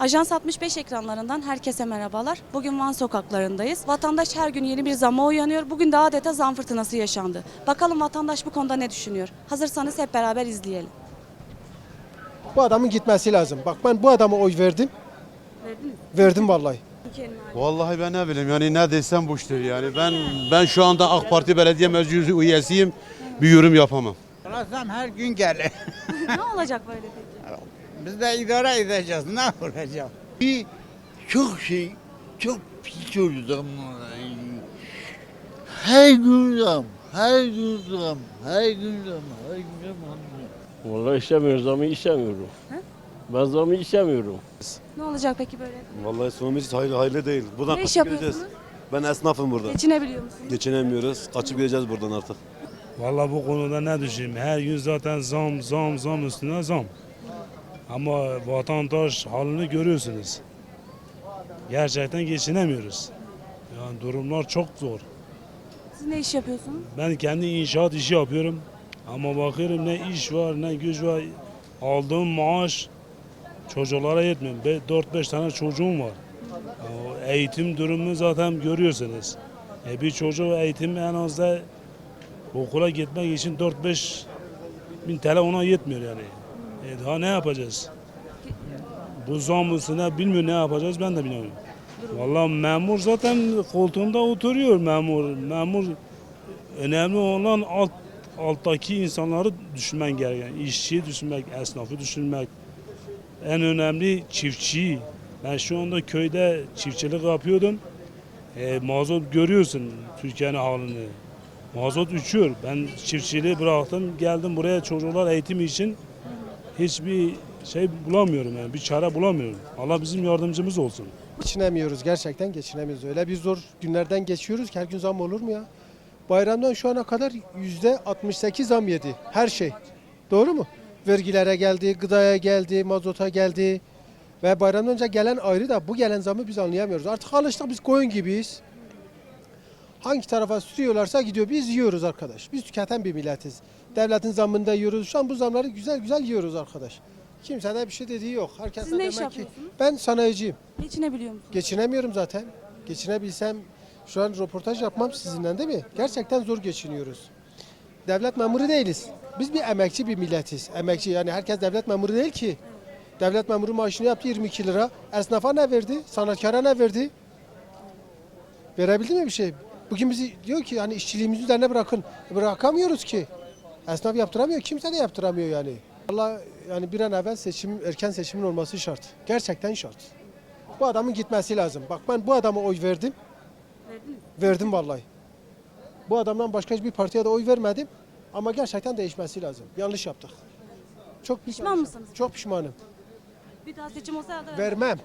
Ajans 65 ekranlarından herkese merhabalar. Bugün Van sokaklarındayız. Vatandaş her gün yeni bir zamma uyanıyor. Bugün de adeta zam fırtınası yaşandı. Bakalım vatandaş bu konuda ne düşünüyor? Hazırsanız hep beraber izleyelim. Bu adamın gitmesi lazım. Bak ben bu adama oy verdim. Verdiniz. Verdim vallahi. Vallahi ben ne bileyim yani ne desem boştur yani. Ben ben şu anda AK Parti Belediye Meclisi üyesiyim. Bir yorum yapamam. Zam her gün gelir. ne olacak böyle peki? Biz de idare edeceğiz. Ne olacak? Bir çok şey, çok pis oldu Her gün zam, her gün zam, her gün zam, her gün zam. Vallahi istemiyorum, zamı istemiyorum. Ben zamı istemiyorum. Ne olacak peki böyle? Vallahi sonumuz hiç hayırlı, hayırlı değil. Buradan Ne iş yapıyorsunuz? Ben esnafım burada. Geçinebiliyor musunuz? Geçinemiyoruz. Kaçıp gideceğiz buradan artık. Valla bu konuda ne düşüneyim? Her gün zaten zam zam zam üstüne zam. Ama vatandaş halini görüyorsunuz. Gerçekten geçinemiyoruz. Yani durumlar çok zor. Siz ne iş yapıyorsunuz? Ben kendi inşaat işi yapıyorum. Ama bakıyorum ne iş var ne güç var. Aldığım maaş çocuklara yetmiyor. 4-5 tane çocuğum var. O eğitim durumu zaten görüyorsunuz. E bir çocuğu eğitim en az da okula gitmek için 4-5 bin TL ona yetmiyor yani. E daha ne yapacağız? Bu zam üstüne bilmiyor ne yapacağız ben de bilmiyorum. Vallahi memur zaten koltuğunda oturuyor memur. Memur önemli olan alt alttaki insanları düşünmen gereken. İşçiyi düşünmek, esnafı düşünmek. En önemli çiftçiyi. Ben şu anda köyde çiftçilik yapıyordum. E, mazot görüyorsun Türkiye'nin halini. Mazot uçuyor. Ben çiftçiliği bıraktım. Geldim buraya çocuklar eğitim için hiçbir şey bulamıyorum yani. Bir çare bulamıyorum. Allah bizim yardımcımız olsun. Geçinemiyoruz gerçekten geçinemiyoruz. Öyle bir zor günlerden geçiyoruz ki her gün zam olur mu ya? Bayramdan şu ana kadar yüzde 68 zam yedi her şey. Doğru mu? Vergilere geldi, gıdaya geldi, mazota geldi. Ve bayramdan önce gelen ayrı da bu gelen zamı biz anlayamıyoruz. Artık alıştık biz koyun gibiyiz. Hangi tarafa sürüyorlarsa gidiyor. Biz yiyoruz arkadaş. Biz tüketen bir milletiz. Devletin zamında yiyoruz. Şu an bu zamları güzel güzel yiyoruz arkadaş. Kimsede bir şey dediği yok. Herkes Siz ne iş demek ki- yapıyorsunuz? Ben sanayiciyim. Geçinebiliyor musunuz? Geçinemiyorum zaten. Geçinebilsem şu an röportaj yapmam sizinle değil mi? Gerçekten zor geçiniyoruz. Devlet memuru değiliz. Biz bir emekçi bir milletiz. Emekçi yani herkes devlet memuru değil ki. Devlet memuru maaşını yaptı 22 lira. Esnafa ne verdi? Sanatkara ne verdi? Verebildi mi bir şey? Bugün bizi diyor ki hani işçiliğimizi üzerine bırakın. E, Bırakamıyoruz ki. Esnaf yaptıramıyor. Kimse de yaptıramıyor yani. Allah yani bir an evvel seçim, erken seçimin olması şart. Gerçekten şart. Bu adamın gitmesi lazım. Bak ben bu adama oy verdim. Verdiniz. Verdim vallahi. Bu adamdan başka hiçbir partiye de oy vermedim. Ama gerçekten değişmesi lazım. Yanlış yaptık. Çok Pişman yanlış mısınız? Çok pişmanım. Bir daha seçim olsa da Vermem.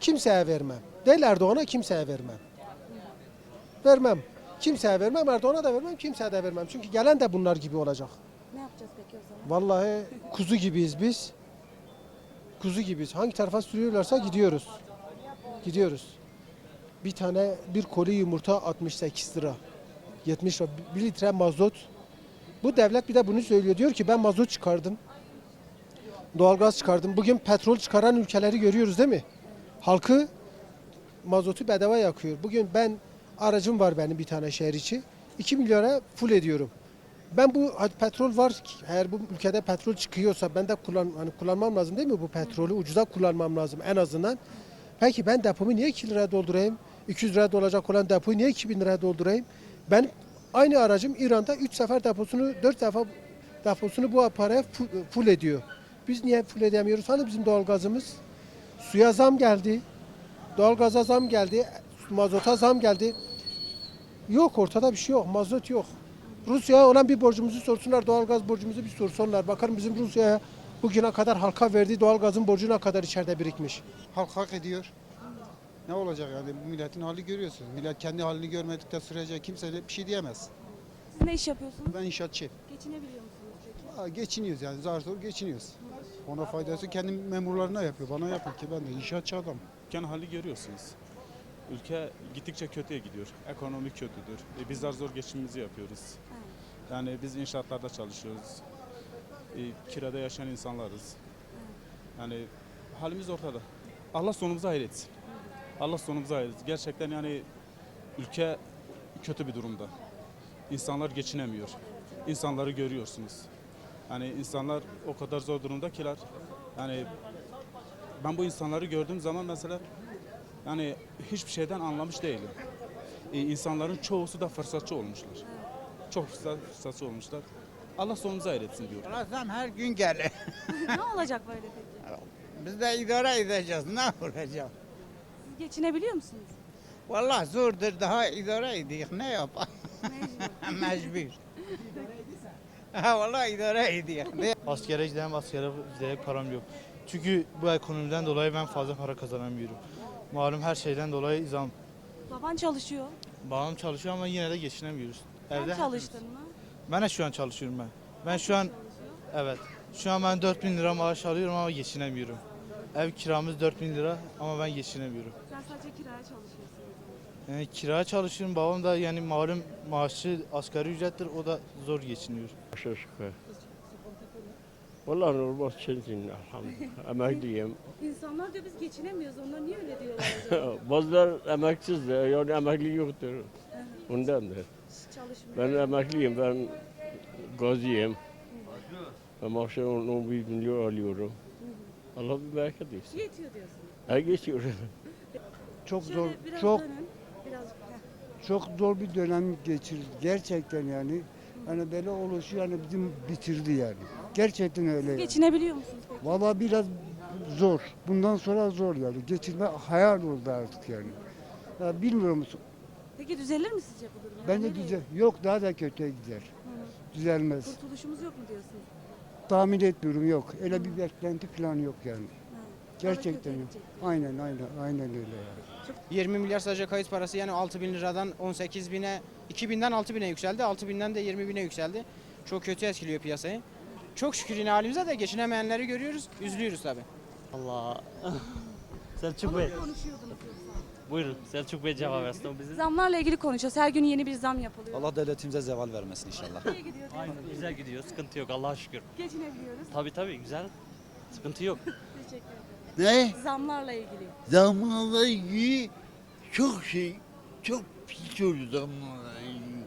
Kimseye vermem. Değil Erdoğan'a kimseye vermem. Vermem. Kimseye vermem. Erdoğan'a da vermem. Kimseye de vermem. Çünkü gelen de bunlar gibi olacak. ne yapacağız peki o zaman? Vallahi kuzu gibiyiz biz. Kuzu gibiyiz. Hangi tarafa sürüyorlarsa gidiyoruz. Gidiyoruz. Bir tane bir koli yumurta 68 lira. 70 lira. Bir litre mazot. Bu devlet bir de bunu söylüyor. Diyor ki ben mazot çıkardım. Doğalgaz çıkardım. Bugün petrol çıkaran ülkeleri görüyoruz değil mi? Halkı mazotu bedava yakıyor. Bugün ben aracım var benim bir tane şehir içi. 2 milyara full ediyorum. Ben bu petrol var ki, eğer bu ülkede petrol çıkıyorsa ben de kullan hani kullanmam lazım değil mi bu petrolü ucuza kullanmam lazım en azından. Peki ben depomu niye 2 liraya doldurayım? 200 liraya dolacak olan depoyu niye 2000 liraya doldurayım? Ben aynı aracım İran'da 3 sefer deposunu 4 defa deposunu bu paraya full ediyor. Biz niye full edemiyoruz? Hani bizim doğalgazımız? Suya zam geldi. Doğalgaza zam geldi. Mazota zam geldi. Yok ortada bir şey yok. Mazot yok. Rusya'ya olan bir borcumuzu sorsunlar. Doğalgaz borcumuzu bir sorsunlar. Bakalım bizim Rusya'ya bugüne kadar halka verdiği doğalgazın borcu ne kadar içeride birikmiş. Halk hak ediyor. Ne olacak yani bu milletin hali görüyorsunuz. Millet kendi halini görmedikten sürece kimse de bir şey diyemez. Siz ne iş yapıyorsunuz? Ben inşaatçıyım. Geçinebiliyor musunuz peki? Aa, geçiniyoruz yani zar zor geçiniyoruz. Ona faydası kendi memurlarına yapıyor. Bana yapıyor ki ben de inşaatçı adam. Ülkenin hali görüyorsunuz. Ülke gittikçe kötüye gidiyor. Ekonomi kötüdür. E, bizler zor geçimimizi yapıyoruz. Yani biz inşaatlarda çalışıyoruz. E, kirada yaşayan insanlarız. Yani halimiz ortada. Allah sonumuzu hayretsin. Allah sonumuzu hayretsin. Gerçekten yani ülke kötü bir durumda. İnsanlar geçinemiyor. İnsanları görüyorsunuz. Yani insanlar o kadar zor durumda kiler. Yani ben bu insanları gördüğüm zaman mesela yani hiçbir şeyden anlamış değilim. Ee, insanların çoğusu da fırsatçı olmuşlar. Çok fırsat, fırsatçı olmuşlar. Allah sonumuzu hayretsin diyorum. Valla zam her gün geliyor. ne olacak böyle peki? Biz de idare edeceğiz. Ne olacak? Siz geçinebiliyor musunuz? Vallahi zordur daha idare ediyoruz. Ne yapalım? Mecbur. Mecbur. Ha vallahi idare ediyoruz. Ne Askere gidem askere gidecek param yok. Çünkü bu ekonomiden dolayı ben fazla para kazanamıyorum. Malum her şeyden dolayı zam. Baban çalışıyor. Babam çalışıyor ama yine de geçinemiyoruz. Sen çalıştın mı? Ben de şu an çalışıyorum ben. Ben şu an evet. Şu an ben 4000 lira maaş alıyorum ama geçinemiyorum. Ev kiramız 4000 lira ama ben geçinemiyorum. Sen sadece kiraya çalışıyorsun. Yani kira çalışıyorum. Babam da yani malum maaşı asgari ücrettir. O da zor geçiniyor. Başa şükür. Vallahi normal çelsin elhamdülillah. Emekliyim. İnsanlar diyor biz geçinemiyoruz. Onlar niye öyle diyorlar acaba? Bazılar emeksiz de yani emekli yoktur. Ondandır. Çalışmıyor. Ben emekliyim. Ben gaziyim. Ben maaşı 11 milyon alıyorum. Allah bir bereket versin. Yetiyor diyorsun. Her geçiyor. Çok Şöyle zor, biraz çok dönün. Biraz heh. çok zor bir dönem geçirdik gerçekten yani. Hani böyle oluşu yani bizim bitirdi yani. Gerçekten öyle. Yani. Geçinebiliyor musunuz peki? Vallahi biraz zor. Bundan sonra zor yani. Geçirme hayal oldu artık yani. Ya bilmiyorum. Peki düzelir mi sizce bu durum? Bence Nereye? düzel yok daha da kötüye gider. Düzelmez. Kurtuluşumuz yok mu diyorsunuz? Tahmin etmiyorum yok. Öyle bir beklenti falan yok yani. Gerçekten yok. Aynen aynen aynen öyle yani. 20 milyar sadece kayıt parası yani 6 bin liradan 18 bine 2 binden 6 bine yükseldi 6 binden de 20 bine yükseldi. Çok kötü etkiliyor piyasayı. Çok şükür yine halimize de geçinemeyenleri görüyoruz. Üzülüyoruz tabii. Allah. Selçuk yoksa? Buyurun Selçuk Bey cevap versin bize. Zamlarla ilgili konuşuyoruz. Her gün yeni bir zam yapılıyor. Allah devletimize zeval vermesin inşallah. Nereye gidiyor? Güzel gidiyor sıkıntı yok Allah'a şükür. Geçinebiliyoruz. Tabii tabii güzel. Sıkıntı yok. Teşekkür ederim. Ne? Zamlarla ilgili. Zamanla ilgili çok şey, çok pis oldu zamanla ilgili.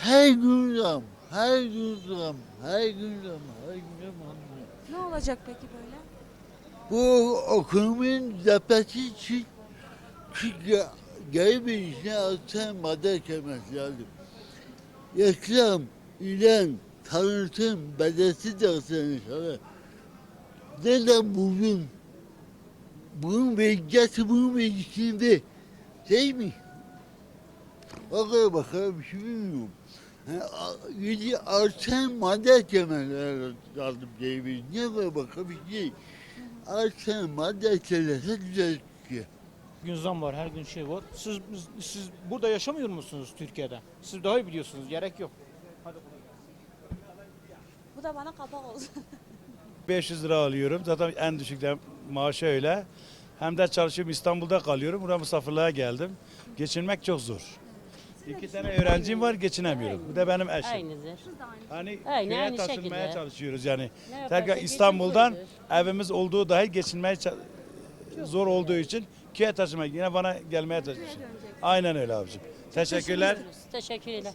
Her gün zam, her gün zam, her gün zam, her gün zam. Ne olacak peki böyle? Bu ekonominin düzeltmesi için çünkü geri bir işine alsan madde gelmesi lazım. Reklam, ilan, tanıtım, bedelsiz de alsan inşallah. Nereden buldun? Bunun bilgisi bunun bilgisinde. Değil mi? Bakıyor bakalım bir şey bilmiyorum. Yedi arsan madde gelmeleri lazım diye bir. Niye böyle bakalım bir şey? Arsan madde gelirse düzeltiyor. Gün zam var her gün şey var. Siz, siz burada yaşamıyor musunuz Türkiye'de? Siz daha iyi biliyorsunuz gerek yok. Bu da bana kapak olsun. 500 lira alıyorum. Zaten en düşük de maaşı öyle. Hem de çalışıyorum İstanbul'da kalıyorum. Buraya misafirliğe geldim. Geçinmek çok zor. İki tane öğrencim var geçinemiyorum. Bu da benim eşim. Aynıdır. Hani Aynı, köye aynı taşınmaya şekilde. çalışıyoruz yani. Ne Tekrar İstanbul'dan evimiz olduğu dahi geçinmeye ça- zor olduğu için köye taşımak yine bana gelmeye çalışıyor. Aynen öyle abicim. Teşekkürler. Teşekkürler.